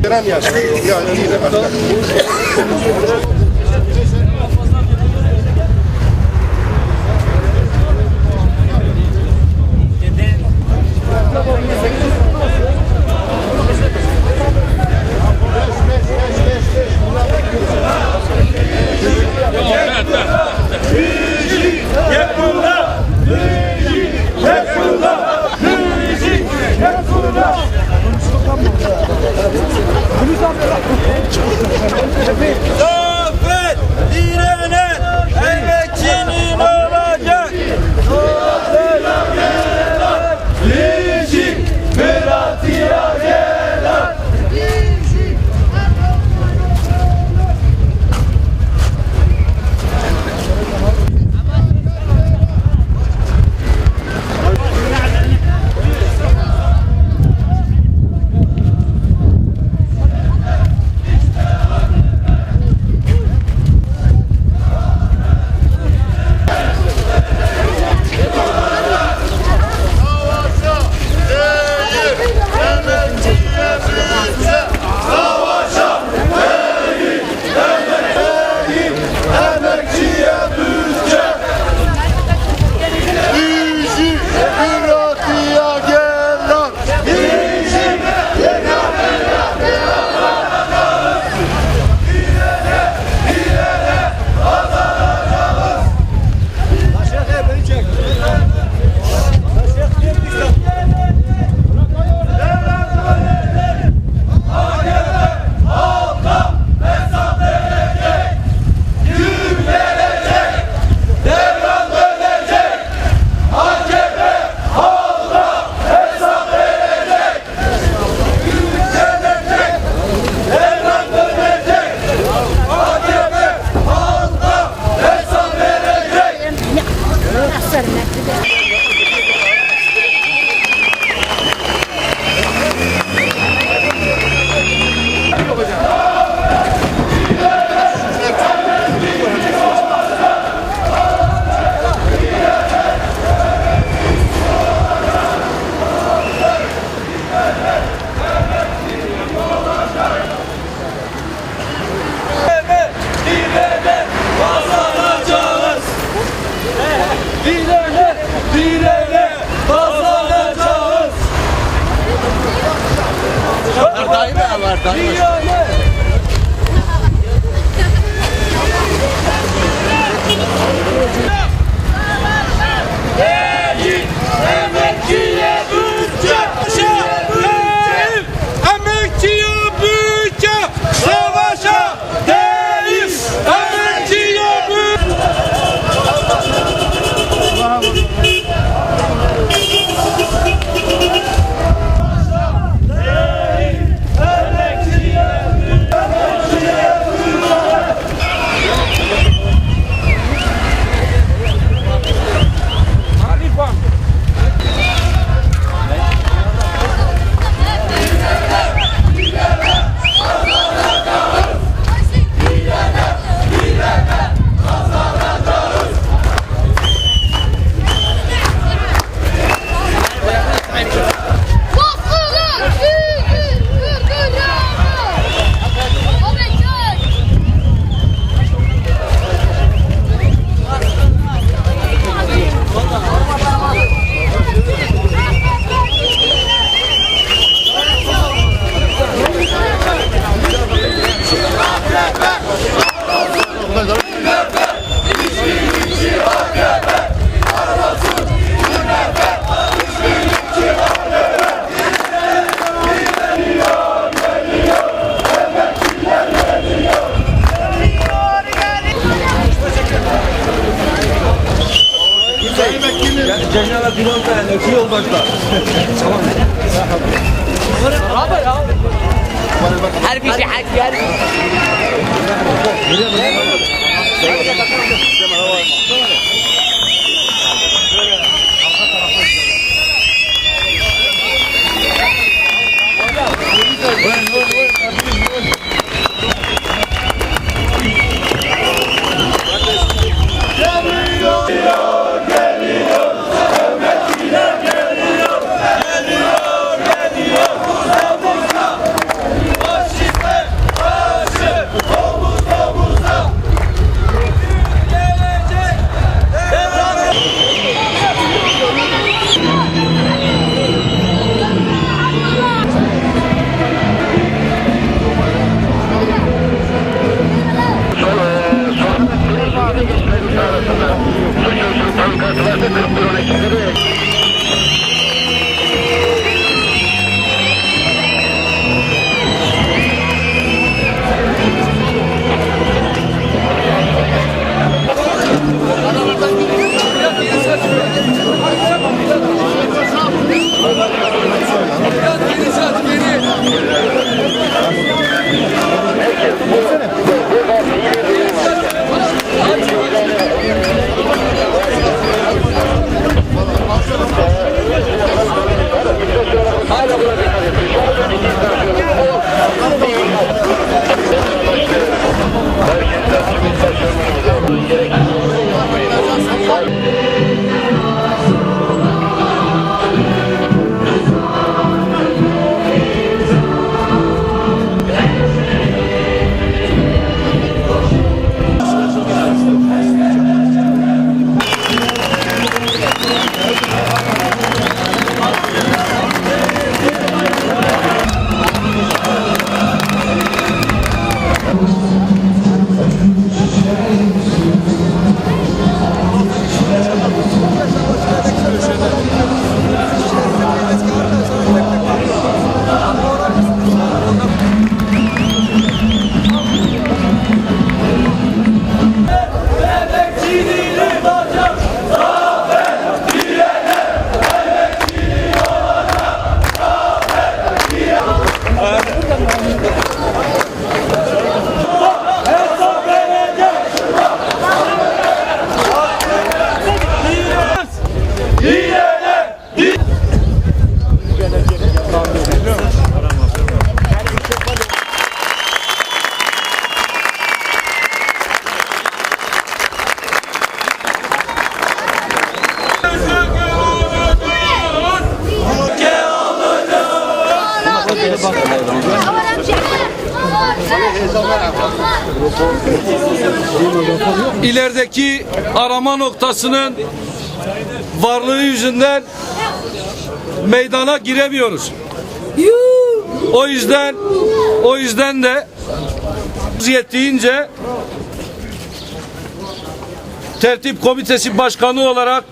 Grazie a tutti. حربي في حاجة Gel İlerideki arama noktasının varlığı yüzünden meydana giremiyoruz. O yüzden o yüzden de yettiğince tertip komitesi başkanı olarak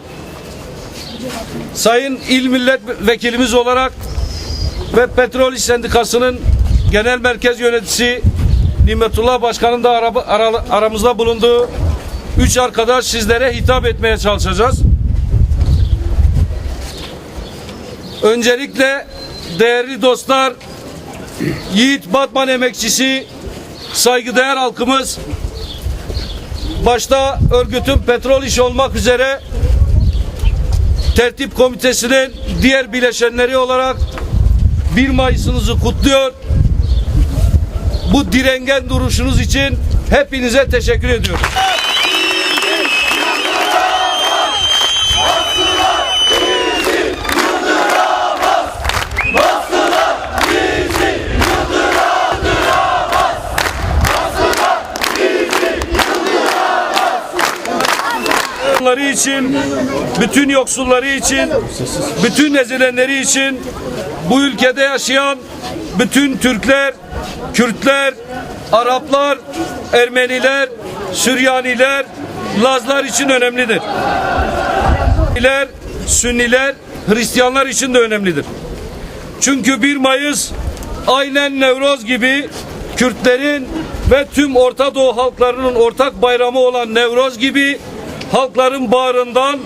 sayın il milletvekilimiz olarak ve Petrol İş Sendikası'nın genel merkez yöneticisi Nimetullah Başkan'ın da araba, ara- aramızda bulunduğu üç arkadaş sizlere hitap etmeye çalışacağız. Öncelikle değerli dostlar, Yiğit Batman emekçisi, saygıdeğer halkımız, başta örgütün petrol işi olmak üzere tertip komitesinin diğer bileşenleri olarak 1 Mayıs'ınızı kutluyor. Bu direngen duruşunuz için hepinize teşekkür ediyorum. Onları için, bütün yoksulları için, bütün ezilenleri için, bu ülkede yaşayan bütün Türkler, Kürtler, Araplar, Ermeniler, Süryaniler, Lazlar için önemlidir. Sünniler, Sünniler, Hristiyanlar için de önemlidir. Çünkü 1 Mayıs aynen Nevroz gibi Kürtlerin ve tüm Orta Doğu halklarının ortak bayramı olan Nevroz gibi halkların bağrından,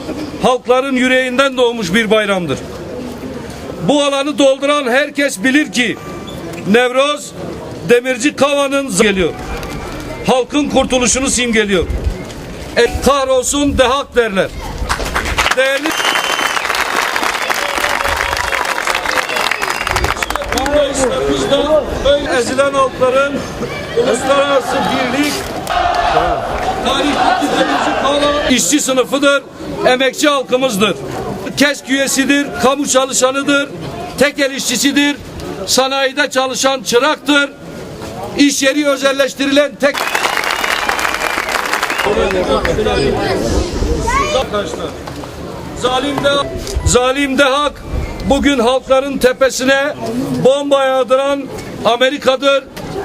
halkların yüreğinden doğmuş bir bayramdır. Bu alanı dolduran herkes bilir ki Nevroz Demirci Kava'nın geliyor. Halkın kurtuluşunu simgeliyor. E, kahrolsun dehak derler. Değerli Anlayışlarımızda böyle ezilen halkların uluslararası birlik tarihteki demirci kavramı işçi sınıfıdır, emekçi halkımızdır. KESK üyesidir, kamu çalışanıdır, tekel işçisidir, sanayide çalışan çıraktır, iş yeri özelleştirilen tek... Zalim de, zalim de hak bugün halkların tepesine bomba yağdıran Amerika'dır,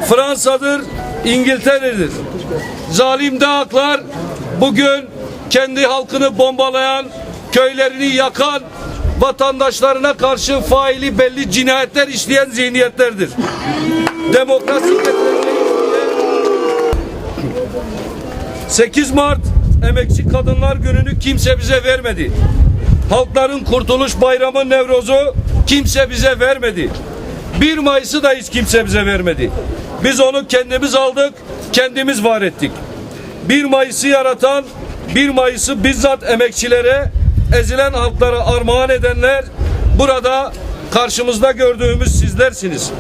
Fransa'dır, İngiltere'dir. Zalim de haklar bugün kendi halkını bombalayan, köylerini yakan, vatandaşlarına karşı faili belli cinayetler işleyen zihniyetlerdir. Demokrasi 8 Mart Emekçi Kadınlar Günü'nü kimse bize vermedi. Halkların Kurtuluş Bayramı Nevroz'u kimse bize vermedi. 1 Mayıs'ı da hiç kimse bize vermedi. Biz onu kendimiz aldık, kendimiz var ettik. 1 Mayıs'ı yaratan, 1 Mayıs'ı bizzat emekçilere, ezilen halklara armağan edenler burada karşımızda gördüğümüz sizlersiniz.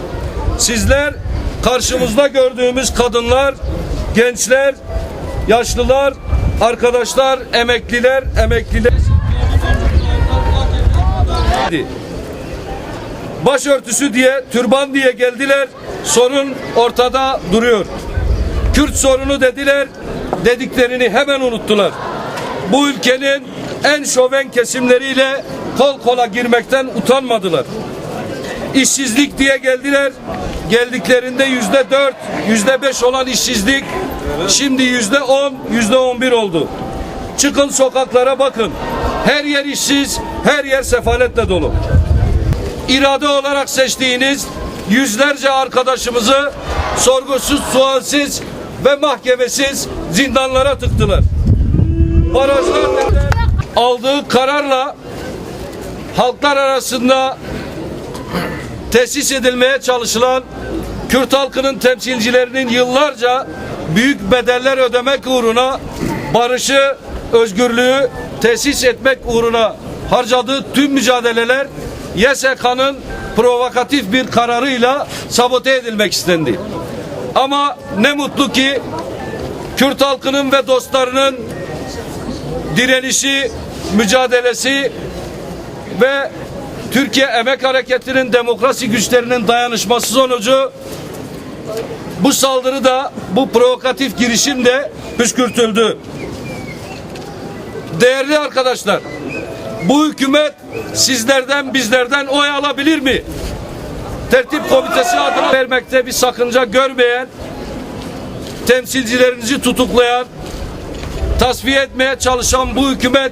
Sizler karşımızda gördüğümüz kadınlar, gençler, yaşlılar, arkadaşlar, emekliler, emekliler. Başörtüsü diye, türban diye geldiler. Sorun ortada duruyor. Kürt sorunu dediler. Dediklerini hemen unuttular. Bu ülkenin en şoven kesimleriyle kol kola girmekten utanmadılar. İşsizlik diye geldiler. Geldiklerinde yüzde dört, yüzde beş olan işsizlik şimdi yüzde on, yüzde on bir oldu. Çıkın sokaklara bakın. Her yer işsiz, her yer sefaletle dolu. İrade olarak seçtiğiniz yüzlerce arkadaşımızı sorgusuz, sualsiz ve mahkemesiz zindanlara tıktılar. Barajlar aldığı kararla halklar arasında tesis edilmeye çalışılan Kürt halkının temsilcilerinin yıllarca büyük bedeller ödemek uğruna barışı, özgürlüğü tesis etmek uğruna harcadığı tüm mücadeleler YSK'nın provokatif bir kararıyla sabote edilmek istendi. Ama ne mutlu ki Kürt halkının ve dostlarının direnişi, mücadelesi ve Türkiye Emek Hareketi'nin demokrasi güçlerinin dayanışması sonucu Bu saldırı da bu provokatif girişim de püskürtüldü. Değerli arkadaşlar, bu hükümet sizlerden bizlerden oy alabilir mi? Tertip komitesi adına vermekte bir sakınca görmeyen, temsilcilerinizi tutuklayan, tasfiye etmeye çalışan bu hükümet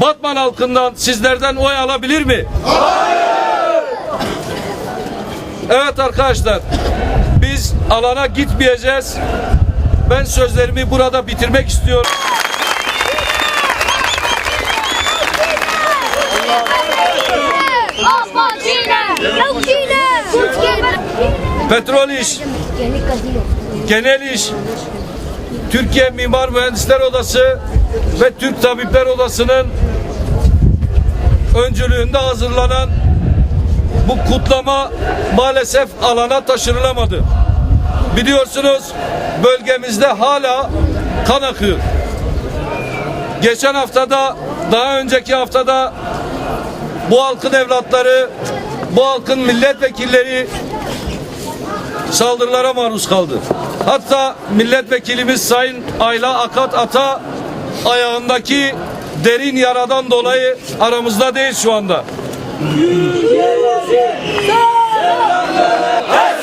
Batman halkından sizlerden oy alabilir mi? Evet arkadaşlar, biz alana gitmeyeceğiz. Ben sözlerimi burada bitirmek istiyorum. Petrol iş, genel iş, Türkiye Mimar Mühendisler Odası ve Türk Tabipler Odası'nın öncülüğünde hazırlanan bu kutlama maalesef alana taşınılamadı. Biliyorsunuz bölgemizde hala kan akıyor. Geçen haftada, daha önceki haftada bu halkın evlatları, bu halkın milletvekilleri saldırılara maruz kaldı. Hatta milletvekilimiz Sayın Ayla Akat Ata ayağındaki derin yaradan dolayı aramızda değil şu anda.